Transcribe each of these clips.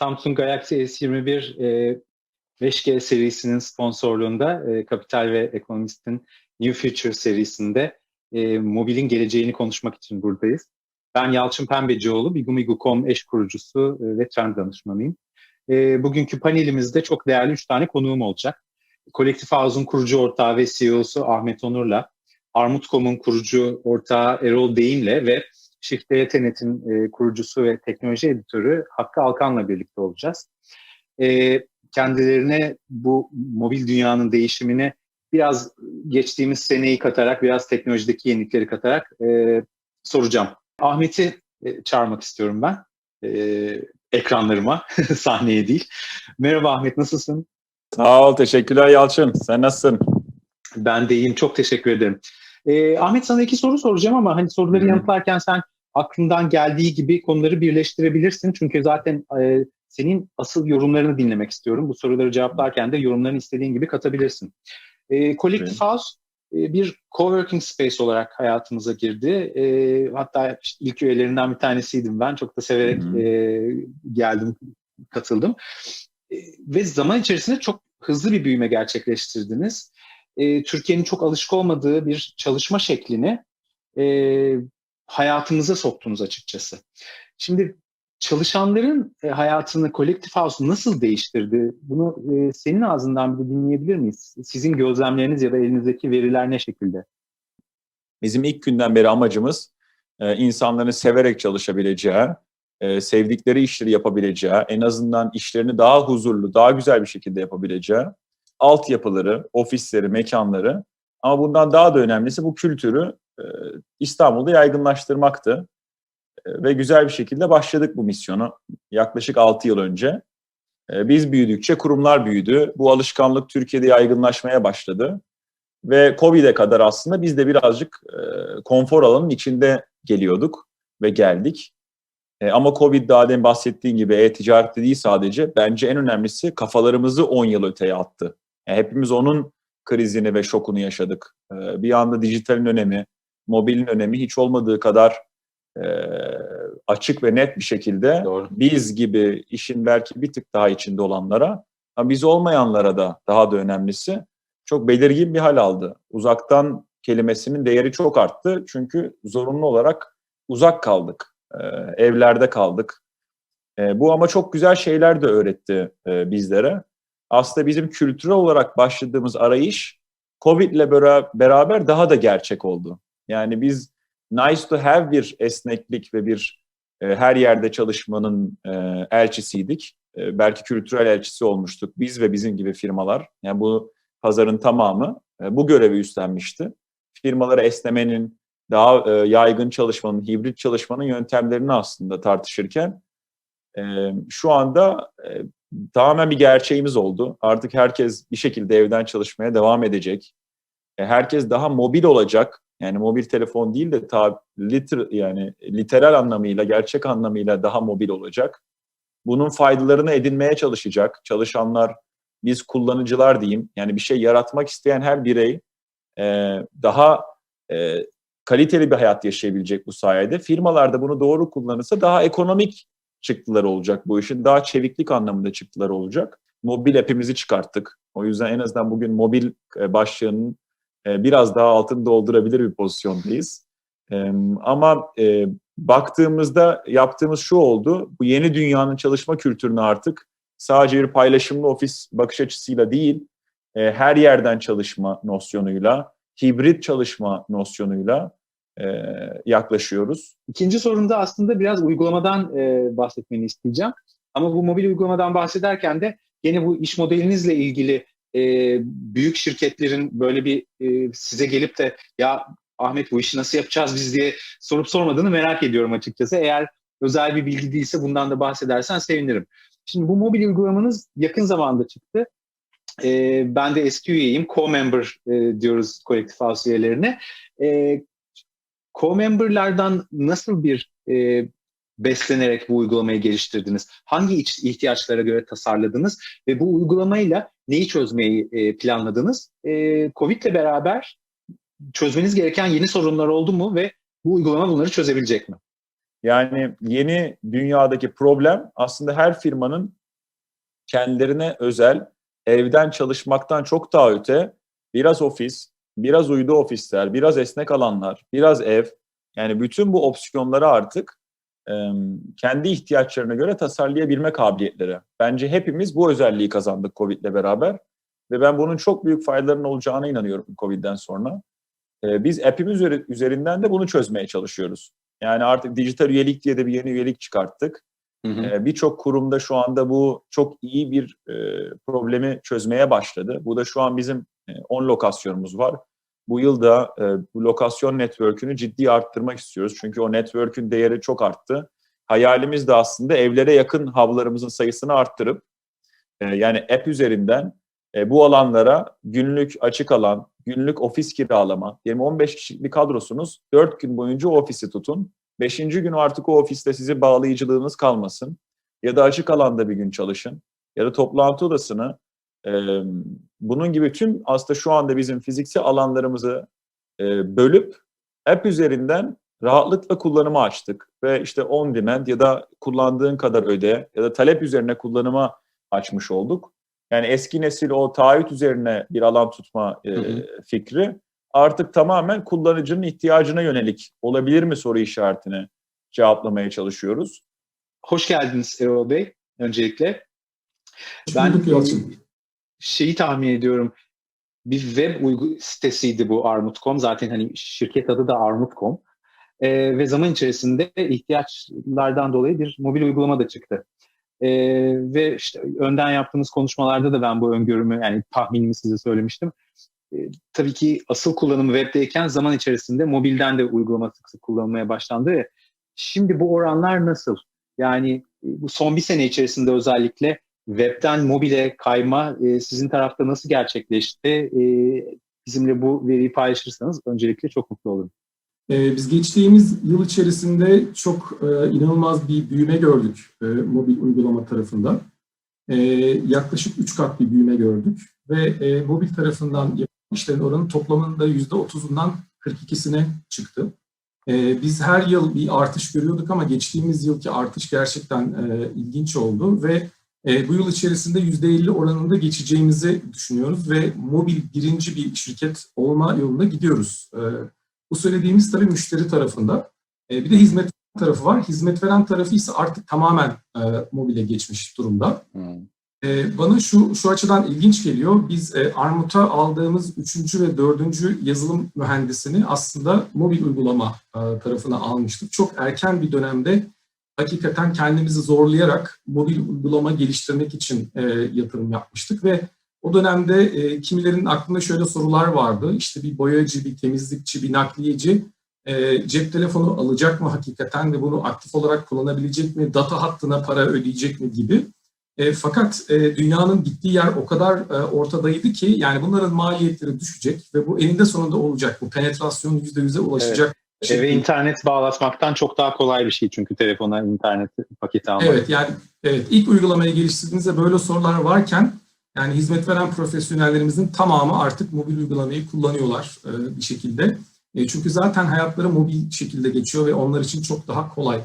Samsung Galaxy S21 e, 5G serisinin sponsorluğunda e, Kapital ve Ekonomist'in New Future serisinde e, mobilin geleceğini konuşmak için buradayız. Ben Yalçın Pembecioğlu, Bigumigu.com eş kurucusu e, ve trend danışmanıyım. E, bugünkü panelimizde çok değerli üç tane konuğum olacak. Kolektif Ağız'ın kurucu ortağı ve CEO'su Ahmet Onur'la, Armut.com'un kurucu ortağı Erol Değin'le ve Shift Tenet'in e, kurucusu ve teknoloji editörü Hakkı Alkan'la birlikte olacağız. E, kendilerine bu mobil dünyanın değişimini biraz geçtiğimiz seneyi katarak, biraz teknolojideki yenilikleri katarak e, soracağım. Ahmet'i e, çağırmak istiyorum ben. E, ekranlarıma, sahneye değil. Merhaba Ahmet, nasılsın? Sağ ol, teşekkürler Yalçın. Sen nasılsın? Ben de iyiyim, çok teşekkür ederim. E, Ahmet sana iki soru soracağım ama hani soruları yanıtlarken sen aklından geldiği gibi konuları birleştirebilirsin. Çünkü zaten e, senin asıl yorumlarını dinlemek istiyorum. Bu soruları cevaplarken de yorumlarını istediğin gibi katabilirsin. E, Collective evet. House e, bir coworking space olarak hayatımıza girdi. E, hatta işte ilk üyelerinden bir tanesiydim ben. Çok da severek e, geldim, katıldım. E, ve zaman içerisinde çok hızlı bir büyüme gerçekleştirdiniz. E, Türkiye'nin çok alışık olmadığı bir çalışma şeklini e, hayatınıza soktunuz açıkçası. Şimdi çalışanların e, hayatını Collective House nasıl değiştirdi? Bunu e, senin ağzından bir dinleyebilir miyiz? Sizin gözlemleriniz ya da elinizdeki veriler ne şekilde? Bizim ilk günden beri amacımız e, insanların severek çalışabileceği, e, sevdikleri işleri yapabileceği, en azından işlerini daha huzurlu, daha güzel bir şekilde yapabileceği altyapıları, ofisleri, mekanları ama bundan daha da önemlisi bu kültürü e, İstanbul'da yaygınlaştırmaktı. E, ve güzel bir şekilde başladık bu misyonu yaklaşık 6 yıl önce. E, biz büyüdükçe kurumlar büyüdü. Bu alışkanlık Türkiye'de yaygınlaşmaya başladı. Ve Covid'e kadar aslında biz de birazcık konfor alanının içinde geliyorduk ve geldik. Ama Covid daha demin bahsettiğin gibi e-ticarette değil sadece. Bence en önemlisi kafalarımızı 10 yıl öteye attı. Yani hepimiz onun krizini ve şokunu yaşadık. E, bir anda dijitalin önemi, mobilin önemi hiç olmadığı kadar e, açık ve net bir şekilde Doğru. biz gibi işin belki bir tık daha içinde olanlara ama biz olmayanlara da daha da önemlisi çok belirgin bir hal aldı. Uzaktan kelimesinin değeri çok arttı çünkü zorunlu olarak uzak kaldık, e, evlerde kaldık. E, bu ama çok güzel şeyler de öğretti e, bizlere. Aslında bizim kültürel olarak başladığımız arayış Covid ile beraber daha da gerçek oldu. Yani biz nice to have bir esneklik ve bir e, her yerde çalışmanın e, elçisiydik. E, belki kültürel elçisi olmuştuk biz ve bizim gibi firmalar. Yani bu pazarın tamamı e, bu görevi üstlenmişti. Firmalara esnemenin, daha e, yaygın çalışmanın, hibrit çalışmanın yöntemlerini aslında tartışırken e, şu anda e, tamamen bir gerçeğimiz oldu. Artık herkes bir şekilde evden çalışmaya devam edecek. E, herkes daha mobil olacak. Yani mobil telefon değil de ta, liter, yani literal anlamıyla, gerçek anlamıyla daha mobil olacak. Bunun faydalarını edinmeye çalışacak. Çalışanlar, biz kullanıcılar diyeyim. Yani bir şey yaratmak isteyen her birey e, daha e, kaliteli bir hayat yaşayabilecek bu sayede. Firmalar da bunu doğru kullanırsa daha ekonomik çıktıları olacak bu işin. Daha çeviklik anlamında çıktıları olacak. Mobil app'imizi çıkarttık. O yüzden en azından bugün mobil e, başlığının e, biraz daha altını doldurabilir bir pozisyondayız. E, ama baktığımızda yaptığımız şu oldu. Bu yeni dünyanın çalışma kültürünü artık sadece bir paylaşımlı ofis bakış açısıyla değil, her yerden çalışma nosyonuyla, hibrit çalışma nosyonuyla e, yaklaşıyoruz. İkinci sorumda aslında biraz uygulamadan e, bahsetmeni isteyeceğim. Ama bu mobil uygulamadan bahsederken de yine bu iş modelinizle ilgili e, büyük şirketlerin böyle bir e, size gelip de ya Ahmet bu işi nasıl yapacağız biz diye sorup sormadığını merak ediyorum açıkçası. Eğer özel bir bilgi değilse bundan da bahsedersen sevinirim. Şimdi bu mobil uygulamanız yakın zamanda çıktı. E, ben de eski üyeyim. Co-member e, diyoruz kolektif house üyelerine. E, Co-member'lardan nasıl bir e, beslenerek bu uygulamayı geliştirdiniz? Hangi ihtiyaçlara göre tasarladınız ve bu uygulamayla neyi çözmeyi e, planladınız? E, Covid ile beraber çözmeniz gereken yeni sorunlar oldu mu ve bu uygulama bunları çözebilecek mi? Yani yeni dünyadaki problem aslında her firmanın kendilerine özel evden çalışmaktan çok daha öte biraz ofis, biraz uydu ofisler, biraz esnek alanlar, biraz ev. Yani bütün bu opsiyonları artık e, kendi ihtiyaçlarına göre tasarlayabilme kabiliyetleri. Bence hepimiz bu özelliği kazandık Covid'le beraber. Ve ben bunun çok büyük faydalarının olacağına inanıyorum Covid'den sonra. E, biz app'imiz üzerinden de bunu çözmeye çalışıyoruz. Yani artık dijital üyelik diye de bir yeni üyelik çıkarttık. E, Birçok kurumda şu anda bu çok iyi bir e, problemi çözmeye başladı. Bu da şu an bizim 10 lokasyonumuz var. Bu yıl da e, bu lokasyon network'ünü ciddi arttırmak istiyoruz. Çünkü o network'ün değeri çok arttı. Hayalimiz de aslında evlere yakın hub'larımızın sayısını arttırıp e, yani app üzerinden e, bu alanlara günlük açık alan, günlük ofis kiralama, diyelim 15 kişilik kadrosunuz, 4 gün boyunca ofisi tutun. 5. gün artık o ofiste sizi bağlayıcılığınız kalmasın. Ya da açık alanda bir gün çalışın. Ya da toplantı odasını e, bunun gibi tüm aslında şu anda bizim fiziksel alanlarımızı e, bölüp app üzerinden rahatlıkla kullanıma açtık. Ve işte on demand ya da kullandığın kadar öde ya da talep üzerine kullanıma açmış olduk. Yani eski nesil o taahhüt üzerine bir alan tutma e, hı hı. fikri artık tamamen kullanıcının ihtiyacına yönelik olabilir mi soru işaretini cevaplamaya çalışıyoruz. Hoş geldiniz Erol Bey öncelikle. Ben şeyi tahmin ediyorum. Bir web uygu sitesiydi bu Armut.com. Zaten hani şirket adı da Armut.com. Ee, ve zaman içerisinde ihtiyaçlardan dolayı bir mobil uygulama da çıktı. Ee, ve işte önden yaptığımız konuşmalarda da ben bu öngörümü yani tahminimi size söylemiştim. Ee, tabii ki asıl kullanımı webdeyken zaman içerisinde mobilden de uygulama sık sık kullanılmaya başlandı. Şimdi bu oranlar nasıl? Yani bu son bir sene içerisinde özellikle webten mobile kayma e, sizin tarafta nasıl gerçekleşti? E, bizimle bu veriyi paylaşırsanız öncelikle çok mutlu olurum. E, biz geçtiğimiz yıl içerisinde çok e, inanılmaz bir büyüme gördük e, mobil uygulama tarafında. E, yaklaşık 3 kat bir büyüme gördük ve e, mobil tarafından yapılan işlerin oranı toplamında %30'undan 42'sine çıktı. E, biz her yıl bir artış görüyorduk ama geçtiğimiz yılki artış gerçekten e, ilginç oldu ve e, bu yıl içerisinde %50 oranında geçeceğimizi düşünüyoruz ve mobil birinci bir şirket olma yolunda gidiyoruz. E, bu söylediğimiz tabii müşteri tarafında. E, bir de hizmet tarafı var. Hizmet veren tarafı ise artık tamamen e, mobile geçmiş durumda. Hmm. E, bana şu şu açıdan ilginç geliyor. Biz e, Armut'a aldığımız üçüncü ve dördüncü yazılım mühendisini aslında mobil uygulama e, tarafına almıştık. Çok erken bir dönemde hakikaten kendimizi zorlayarak mobil uygulama geliştirmek için e, yatırım yapmıştık ve o dönemde e, kimilerin aklında şöyle sorular vardı. İşte bir boyacı, bir temizlikçi, bir nakliyeci e, cep telefonu alacak mı hakikaten ve bunu aktif olarak kullanabilecek mi, data hattına para ödeyecek mi gibi. E, fakat e, dünyanın gittiği yer o kadar e, ortadaydı ki yani bunların maliyetleri düşecek ve bu eninde sonunda olacak. Bu penetrasyon %100'e ulaşacak. Evet. Şey, Eve internet bağlatmaktan çok daha kolay bir şey çünkü telefona internet paketi almak. Evet yani evet ilk uygulamayı geliştirdiğinizde böyle sorular varken yani hizmet veren profesyonellerimizin tamamı artık mobil uygulamayı kullanıyorlar e, bir şekilde. E, çünkü zaten hayatları mobil şekilde geçiyor ve onlar için çok daha kolay.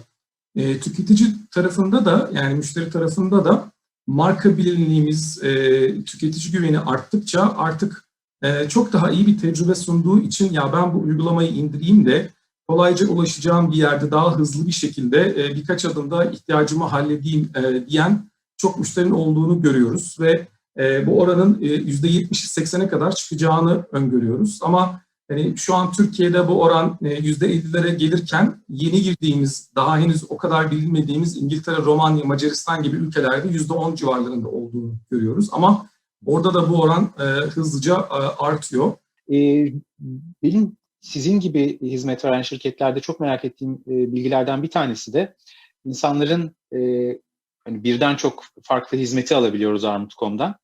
E, tüketici tarafında da yani müşteri tarafında da marka bilinliğimiz, e, tüketici güveni arttıkça artık e, çok daha iyi bir tecrübe sunduğu için ya ben bu uygulamayı indireyim de kolayca ulaşacağım bir yerde daha hızlı bir şekilde e, birkaç adımda ihtiyacımı halledeyim e, diyen çok müşterinin olduğunu görüyoruz ve e, bu oranın e, %70-80'e kadar çıkacağını öngörüyoruz. Ama yani şu an Türkiye'de bu oran e, %50'lere gelirken yeni girdiğimiz, daha henüz o kadar bilinmediğimiz İngiltere, Romanya, Macaristan gibi ülkelerde %10 civarlarında olduğunu görüyoruz. Ama orada da bu oran hızlıca artıyor. E, benim sizin gibi hizmet veren şirketlerde çok merak ettiğim e, bilgilerden bir tanesi de insanların e, hani birden çok farklı hizmeti alabiliyoruz Armut.com'dan.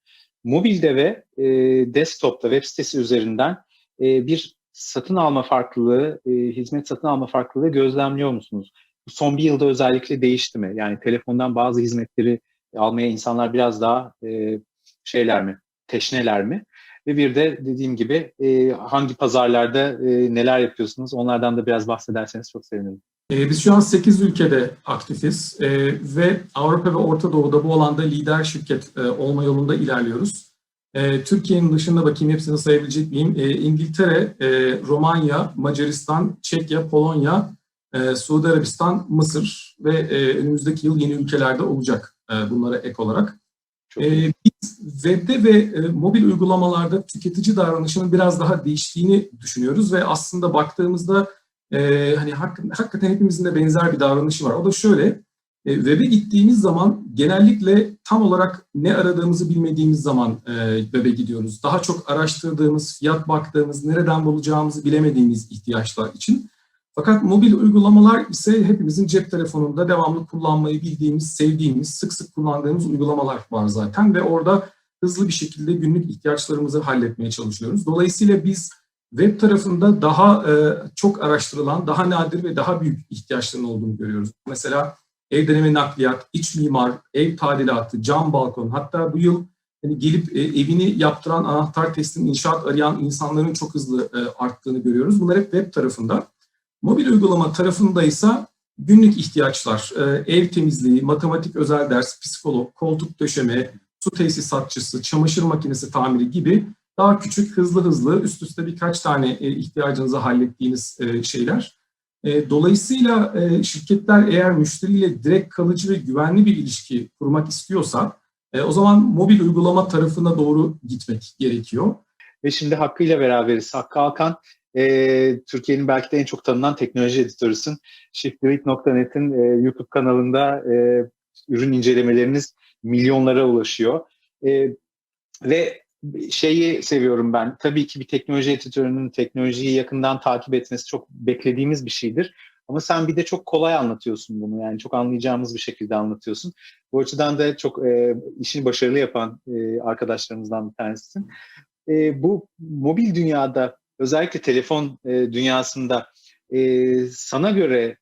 Mobilde ve e, desktop'ta web sitesi üzerinden e, bir satın alma farklılığı, e, hizmet satın alma farklılığı gözlemliyor musunuz? Son bir yılda özellikle değişti mi? Yani telefondan bazı hizmetleri almaya insanlar biraz daha e, şeyler mi, teşneler mi? Ve bir de dediğim gibi e, hangi pazarlarda e, neler yapıyorsunuz onlardan da biraz bahsederseniz çok sevinirim. E, biz şu an 8 ülkede aktifiz e, ve Avrupa ve Orta Doğu'da bu alanda lider şirket e, olma yolunda ilerliyoruz. E, Türkiye'nin dışında bakayım hepsini sayabilecek miyim? E, İngiltere, e, Romanya, Macaristan, Çekya, Polonya, e, Suudi Arabistan, Mısır ve e, önümüzdeki yıl yeni ülkelerde olacak e, bunlara ek olarak. Çok Ee, biz webde ve e, mobil uygulamalarda tüketici davranışının biraz daha değiştiğini düşünüyoruz ve aslında baktığımızda e, hani hak- hakikaten hepimizin de benzer bir davranışı var. O da şöyle, e, web'e gittiğimiz zaman genellikle tam olarak ne aradığımızı bilmediğimiz zaman e, web'e gidiyoruz. Daha çok araştırdığımız, fiyat baktığımız, nereden bulacağımızı bilemediğimiz ihtiyaçlar için. Fakat mobil uygulamalar ise hepimizin cep telefonunda devamlı kullanmayı bildiğimiz, sevdiğimiz, sık sık kullandığımız uygulamalar var zaten ve orada hızlı bir şekilde günlük ihtiyaçlarımızı halletmeye çalışıyoruz. Dolayısıyla biz web tarafında daha e, çok araştırılan, daha nadir ve daha büyük ihtiyaçların olduğunu görüyoruz. Mesela ev deneme nakliyat, iç mimar, ev tadilatı, cam balkon, hatta bu yıl hani gelip e, evini yaptıran anahtar teslim inşaat arayan insanların çok hızlı e, arttığını görüyoruz. Bunlar hep web tarafında. Mobil uygulama tarafında ise günlük ihtiyaçlar, e, ev temizliği, matematik özel ders, psikolog, koltuk döşeme, su tesisatçısı, çamaşır makinesi tamiri gibi daha küçük, hızlı hızlı üst üste birkaç tane e, ihtiyacınızı hallettiğiniz e, şeyler. Dolayısıyla şirketler eğer müşteriyle direkt kalıcı ve güvenli bir ilişki kurmak istiyorsa o zaman mobil uygulama tarafına doğru gitmek gerekiyor. Ve şimdi Hakkı ile beraberiz. Hakkı Alkan, e, Türkiye'nin belki de en çok tanınan teknoloji editörüsün. Shiftlead.net'in e, YouTube kanalında e, ürün incelemeleriniz milyonlara ulaşıyor. E, ve şeyi seviyorum ben. Tabii ki bir teknoloji editörünün teknolojiyi yakından takip etmesi çok beklediğimiz bir şeydir. Ama sen bir de çok kolay anlatıyorsun bunu. Yani çok anlayacağımız bir şekilde anlatıyorsun. Bu açıdan da çok e, işini başarılı yapan e, arkadaşlarımızdan bir tanesisin. E, bu mobil dünyada özellikle telefon e, dünyasında e, sana göre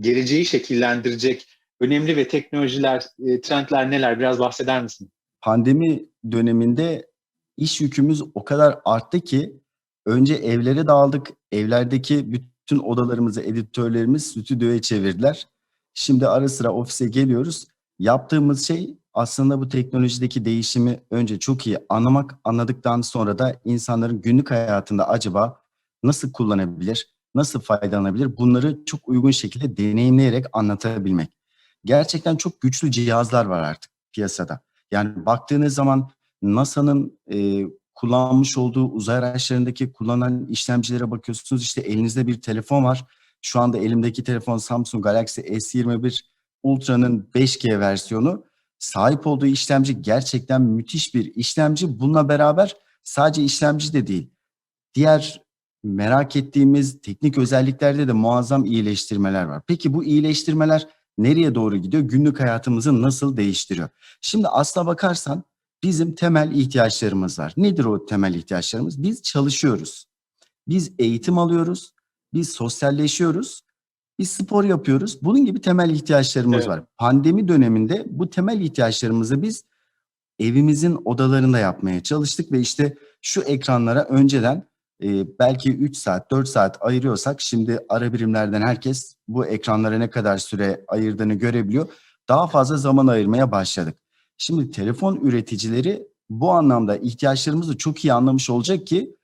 geleceği şekillendirecek önemli ve teknolojiler, e, trendler neler? Biraz bahseder misin? pandemi döneminde iş yükümüz o kadar arttı ki önce evlere dağıldık. Evlerdeki bütün odalarımızı editörlerimiz stüdyoya çevirdiler. Şimdi ara sıra ofise geliyoruz. Yaptığımız şey aslında bu teknolojideki değişimi önce çok iyi anlamak, anladıktan sonra da insanların günlük hayatında acaba nasıl kullanabilir, nasıl faydalanabilir bunları çok uygun şekilde deneyimleyerek anlatabilmek. Gerçekten çok güçlü cihazlar var artık piyasada. Yani baktığınız zaman NASA'nın e, kullanmış olduğu uzay araçlarındaki kullanılan işlemcilere bakıyorsunuz. İşte elinizde bir telefon var. Şu anda elimdeki telefon Samsung Galaxy S21 Ultra'nın 5G versiyonu. Sahip olduğu işlemci gerçekten müthiş bir işlemci. Bununla beraber sadece işlemci de değil. Diğer merak ettiğimiz teknik özelliklerde de muazzam iyileştirmeler var. Peki bu iyileştirmeler nereye doğru gidiyor? Günlük hayatımızı nasıl değiştiriyor? Şimdi aslına bakarsan bizim temel ihtiyaçlarımız var. Nedir o temel ihtiyaçlarımız? Biz çalışıyoruz. Biz eğitim alıyoruz. Biz sosyalleşiyoruz. Biz spor yapıyoruz. Bunun gibi temel ihtiyaçlarımız Evet. var. Pandemi döneminde bu temel ihtiyaçlarımızı biz evimizin odalarında yapmaya çalıştık ve işte şu ekranlara önceden e, belki 3 saat, 4 saat ayırıyorsak şimdi ara birimlerden herkes bu ekranlara ne kadar süre ayırdığını görebiliyor. Daha fazla zaman ayırmaya başladık. Şimdi telefon üreticileri bu anlamda ihtiyaçlarımızı çok iyi anlamış olacak ki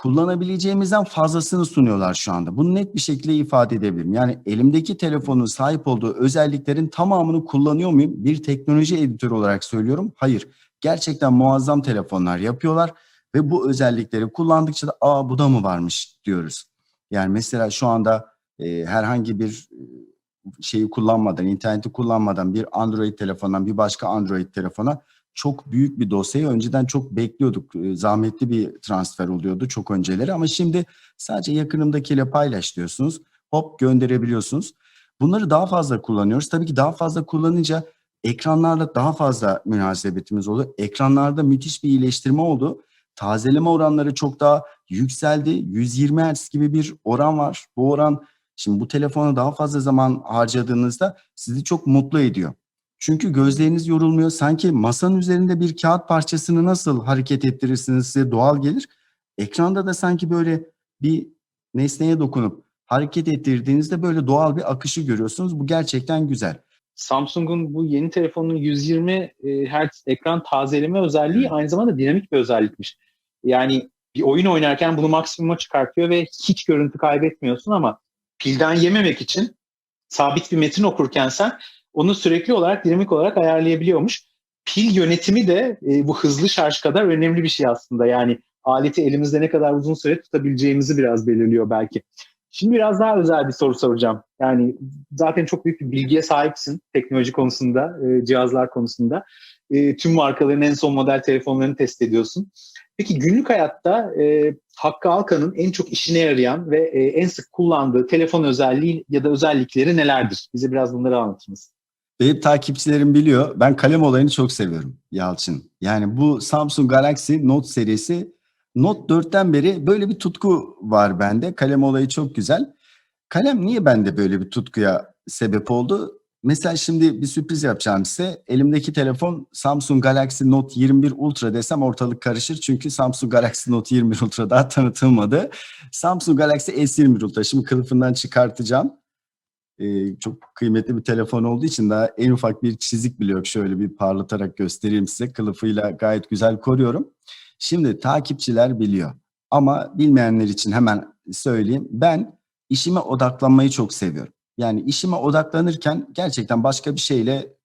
kullanabileceğimizden fazlasını sunuyorlar şu anda. Bunu net bir şekilde ifade edebilirim. Yani elimdeki telefonun sahip olduğu özelliklerin tamamını kullanıyor muyum? Bir teknoloji editörü olarak söylüyorum. Hayır. Gerçekten muazzam telefonlar yapıyorlar ve bu özellikleri kullandıkça da aa bu da mı varmış diyoruz. Yani mesela şu anda e, herhangi bir e, şeyi kullanmadan, interneti kullanmadan bir Android telefondan bir başka Android telefona çok büyük bir dosyayı önceden çok bekliyorduk. E, Zahmetli bir transfer oluyordu çok önceleri ama şimdi sadece yakınımdakiyle paylaş diyorsunuz. Hop gönderebiliyorsunuz. Bunları daha fazla kullanıyoruz. Tabii ki daha fazla kullanınca ekranlarla daha fazla münasebetimiz oldu. Ekranlarda müthiş bir iyileştirme oldu. Tazeleme oranları çok daha yükseldi. 120 Hz gibi bir oran var. Bu oran şimdi bu telefona daha fazla zaman harcadığınızda sizi çok mutlu ediyor. Çünkü gözleriniz yorulmuyor. Sanki masanın üzerinde bir kağıt parçasını nasıl hareket ettirirsiniz size doğal gelir. Ekranda da sanki böyle bir nesneye dokunup hareket ettirdiğinizde böyle doğal bir akışı görüyorsunuz. Bu gerçekten güzel. Samsung'un bu yeni telefonunun 120 e, Hz ekran tazeleme özelliği aynı zamanda dinamik bir özellikmiş. Yani bir oyun oynarken bunu maksimuma çıkartıyor ve hiç görüntü kaybetmiyorsun ama pilden yememek için sabit bir metin okurken sen onu sürekli olarak dinamik olarak ayarlayabiliyormuş. Pil yönetimi de e, bu hızlı şarj kadar önemli bir şey aslında. Yani aleti elimizde ne kadar uzun süre tutabileceğimizi biraz belirliyor belki. Şimdi biraz daha özel bir soru soracağım. Yani zaten çok büyük bir bilgiye sahipsin teknoloji konusunda, e, cihazlar konusunda. E, tüm markaların en son model telefonlarını test ediyorsun. Peki günlük hayatta e, Hakkı Alkan'ın en çok işine yarayan ve e, en sık kullandığı telefon özelliği ya da özellikleri nelerdir? Bize biraz bunları anlatır mısın? Benim takipçilerim biliyor. Ben kalem olayını çok seviyorum Yalçın. Yani bu Samsung Galaxy Note serisi Note 4'ten beri böyle bir tutku var bende. Kalem olayı çok güzel. Kalem niye bende böyle bir tutkuya sebep oldu? Mesela şimdi bir sürpriz yapacağım size. Elimdeki telefon Samsung Galaxy Note 21 Ultra desem ortalık karışır. Çünkü Samsung Galaxy Note 21 Ultra daha tanıtılmadı. Samsung Galaxy S21 Ultra. Şimdi kılıfından çıkartacağım. Ee, çok kıymetli bir telefon olduğu için daha en ufak bir çizik bile yok. Şöyle bir parlatarak göstereyim size. Kılıfıyla gayet güzel koruyorum. Şimdi takipçiler biliyor. Ama bilmeyenler için hemen söyleyeyim. Ben işime odaklanmayı çok seviyorum. Yani işime odaklanırken gerçekten başka bir şeyle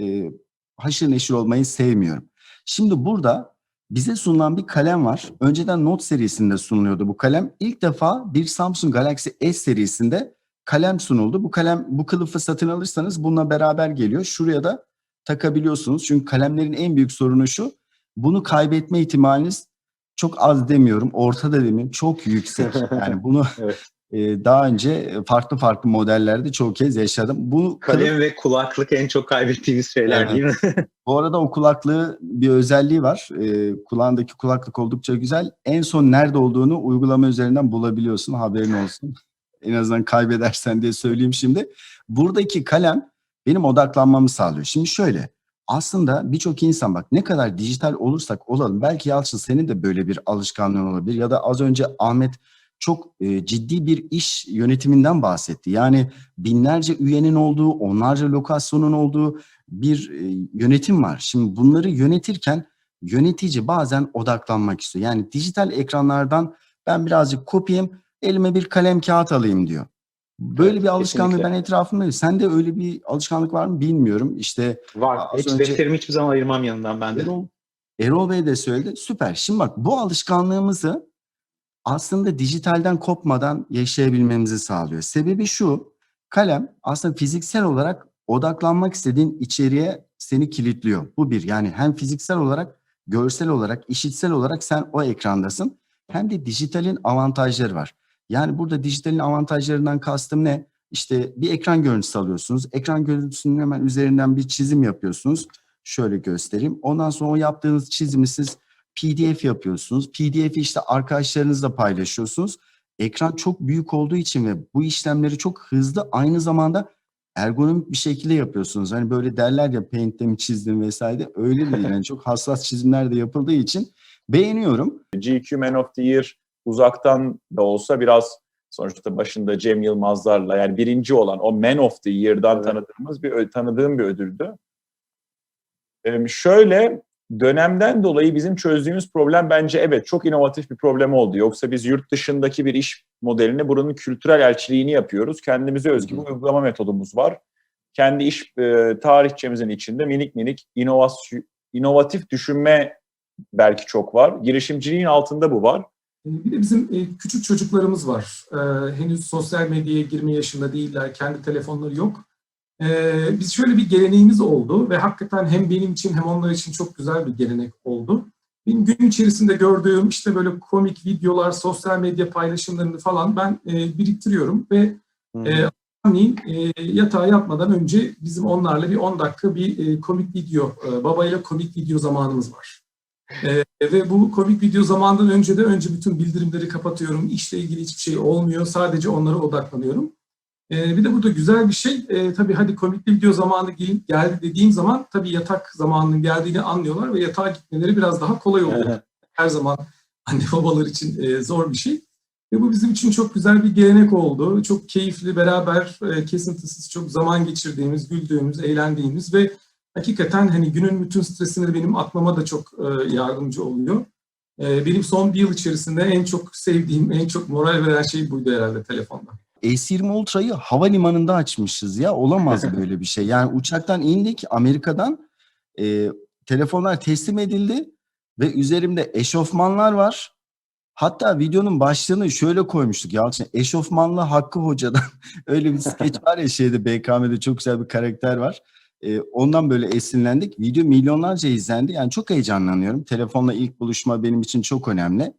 e, haşır neşir olmayı sevmiyorum. Şimdi burada bize sunulan bir kalem var. Önceden Note serisinde sunuluyordu bu kalem. İlk defa bir Samsung Galaxy S serisinde kalem sunuldu. Bu kalem bu kılıfı satın alırsanız bununla beraber geliyor. Şuraya da takabiliyorsunuz. Çünkü kalemlerin en büyük sorunu şu. Bunu kaybetme ihtimaliniz çok az demiyorum. Ortada demiyorum. Çok yüksek. Yani bunu Evet. e, daha önce farklı farklı modellerde çok kez yaşadım. Bu kılıf- Kalem ve kulaklık en çok kaybettiğimiz şeyler Evet. değil mi? bu arada o kulaklığı bir özelliği var. Ee, kulağındaki kulaklık oldukça güzel. En son nerede olduğunu uygulama üzerinden bulabiliyorsun. Haberin olsun. En azından kaybedersen diye söyleyeyim şimdi. Buradaki kalem benim odaklanmamı sağlıyor. Şimdi şöyle. Aslında birçok insan bak ne kadar dijital olursak olalım. Belki Yalçın senin de böyle bir alışkanlığın olabilir. Ya da az önce Ahmet çok e, ciddi bir iş yönetiminden bahsetti. Yani binlerce üyenin olduğu, onlarca lokasyonun olduğu, bir e, yönetim var. Şimdi bunları yönetirken yönetici bazen odaklanmak istiyor. Yani dijital ekranlardan ben birazcık kopayım, elime bir kalem kağıt alayım diyor. Böyle Evet, bir alışkanlığı kesinlikle. ben etrafımda Sende öyle bir alışkanlık var mı bilmiyorum. İşte Var. Hiç önce- defterimi hiçbir zaman ayırmam yanından ben de. Erol, Erol Bey de söyledi. Süper. Şimdi bak bu alışkanlığımızı aslında dijitalden kopmadan yaşayabilmemizi sağlıyor. Sebebi şu. Kalem aslında fiziksel olarak odaklanmak istediğin içeriğe seni kilitliyor. Bu bir. Yani hem fiziksel olarak, görsel olarak, işitsel olarak sen o ekrandasın. Hem de dijitalin avantajları var. Yani burada dijitalin avantajlarından kastım ne? İşte bir ekran görüntüsü alıyorsunuz. Ekran görüntüsünün hemen üzerinden bir çizim yapıyorsunuz. Şöyle göstereyim. Ondan sonra o yaptığınız çizimi siz PDF yapıyorsunuz. PDF'i işte arkadaşlarınızla paylaşıyorsunuz. Ekran çok büyük olduğu için ve bu işlemleri çok hızlı aynı zamanda ergonomik bir şekilde yapıyorsunuz. Hani böyle derler ya Paint'te mi çizdim vesaire öyle değil. Yani çok hassas çizimler de yapıldığı için beğeniyorum. GQ Man of the Year uzaktan da olsa biraz sonuçta başında Cem Yılmazlarla yani birinci olan o Man of the Year'dan Evet. tanıdığımız bir tanıdığım bir ödüldü. Ee, şöyle dönemden dolayı bizim çözdüğümüz problem bence evet çok inovatif bir problem oldu. Yoksa biz yurt dışındaki bir iş modelini buranın kültürel elçiliğini yapıyoruz. Kendimize özgü bir uygulama metodumuz var. Kendi iş e, tarihçemizin içinde minik minik inovasyon, inovatif düşünme belki çok var. Girişimciliğin altında bu var. E, Bir de bizim e, küçük çocuklarımız var. E, henüz sosyal medyaya girme yaşında değiller, kendi telefonları yok. E, biz şöyle bir geleneğimiz oldu ve hakikaten hem benim için hem onlar için çok güzel bir gelenek oldu. Benim gün içerisinde gördüğüm işte böyle komik videolar, sosyal medya paylaşımlarını falan ben e, biriktiriyorum ve Hı. e, Örneğin e, yatağa yatmadan önce bizim onlarla bir 10 dakika bir e, komik video, e, babayla komik video zamanımız var. E, ve bu komik video zamandan önce de önce bütün bildirimleri kapatıyorum. İşle ilgili hiçbir şey olmuyor. Sadece onlara odaklanıyorum. E, bir de burada güzel bir şey. E, tabii hadi komik video zamanı gel- geldi dediğim zaman tabii yatak zamanının geldiğini anlıyorlar ve yatağa gitmeleri biraz daha kolay oluyor. Her zaman anne babalar için e, zor bir şey. Ve bu bizim için çok güzel bir gelenek oldu. Çok keyifli, beraber, e, kesintisiz çok zaman geçirdiğimiz, güldüğümüz, eğlendiğimiz ve hakikaten hani günün bütün stresini benim atmama da çok e, yardımcı oluyor. E, benim son bir yıl içerisinde en çok sevdiğim, en çok moral veren şey buydu herhalde telefonda. S20 Ultra'yı havalimanında açmışız ya. Olamaz böyle bir şey. Yani uçaktan indik Amerika'dan. e, telefonlar teslim edildi ve üzerimde eşofmanlar var. Hatta videonun başlığını şöyle koymuştuk Yalçın. Eşofmanlı Hakkı Hoca'dan öyle bir skeç var ya şeyde BKM'de çok güzel bir karakter var. E, ondan böyle esinlendik. Video milyonlarca izlendi. Yani çok heyecanlanıyorum. Telefonla ilk buluşma benim için çok önemli.